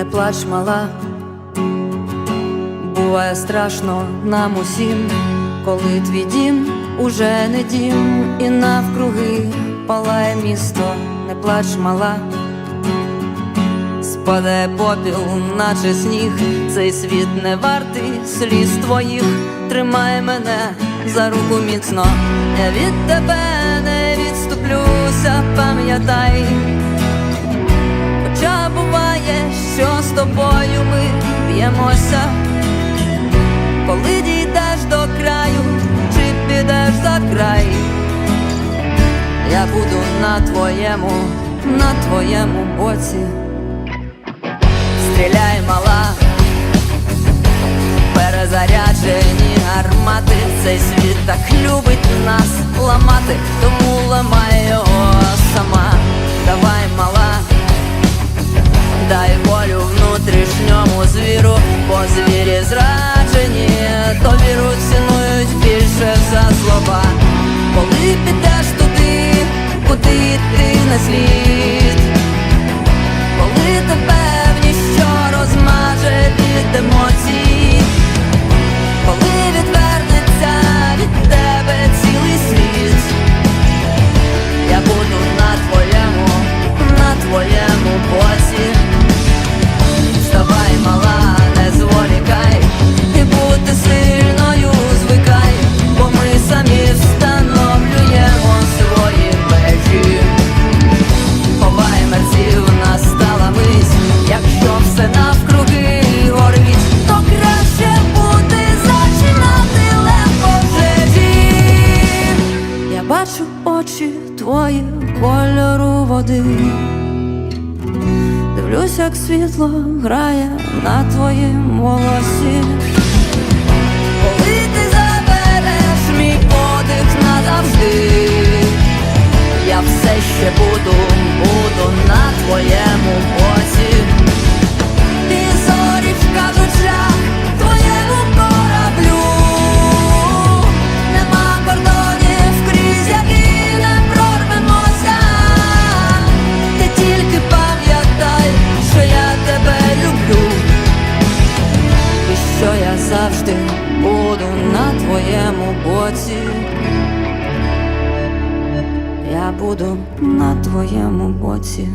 не плач, мала, буває страшно нам усім, коли твій дім уже не дім, і навкруги палає місто, не плач, мала. Спадає попіл, наче сніг, цей світ не вартий сліз твоїх, тримай мене за руку міцно, я від тебе не відступлюся, пам'ятай, тобою ми б'ємося, коли дійдеш до краю, чи підеш за край, я буду на твоєму, на твоєму боці. Стріляй, мала, перезаряджені гармати, цей світ так любить нас ламати, тому ламай його очі твої кольору води. Дивлюсь, як світло грає на твоїм волосі. Коли ти забереш мій подих назавжди. Я все ще буду, що я завжди буду на твоєму боці. Я буду на твоєму боці.